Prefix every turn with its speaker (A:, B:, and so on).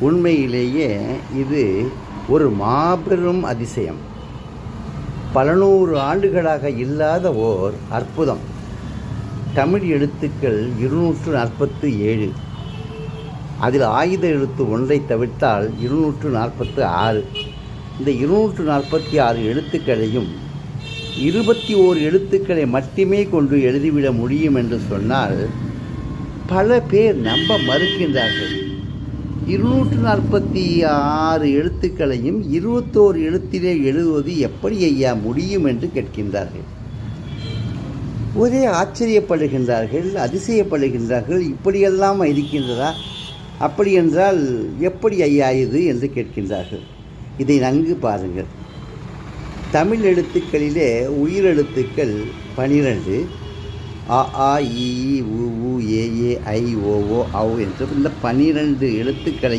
A: உண்மையிலேயே இது ஒரு மாபெரும் அதிசயம். பல நூறு ஆண்டுகளாக இல்லாத ஓர் அற்புதம். தமிழ் எழுத்துக்கள் இருநூற்று நாற்பத்து ஏழு. அதில் ஆயுத எழுத்து ஒன்றை தவிர்த்தால் இருநூற்று நாற்பத்து ஆறு. இந்த இருநூற்று நாற்பத்தி ஆறு எழுத்துக்களையும் இருபத்தி ஓர் எழுத்துக்களை மட்டுமே கொண்டு எழுதிவிட முடியும் என்று சொன்னால் பல பேர் நம்ப மறுக்கின்றார்கள். இருநூற்று நாற்பத்தி ஆறு எழுத்துக்களையும் இருபத்தோரு எழுத்திலே எழுதுவது எப்படி ஐயா முடியும் என்று கேட்கின்றார்கள். ஒரே ஆச்சரியப்படுகின்றார்கள் அதிசயப்படுகின்றார்கள் இப்படியெல்லாம் இருக்கின்றதா? அப்படி என்றால் எப்படி ஐயா இது என்று கேட்கின்றார்கள். இதை நன்கு பாருங்கள். தமிழ் எழுத்துக்களிலே உயிரெழுத்துக்கள் பனிரெண்டு அ ஆ இ உ ஏ ஏ ஐ ஓ ஓ ஔ என்று இந்த பனிரெண்டு எழுத்துக்களை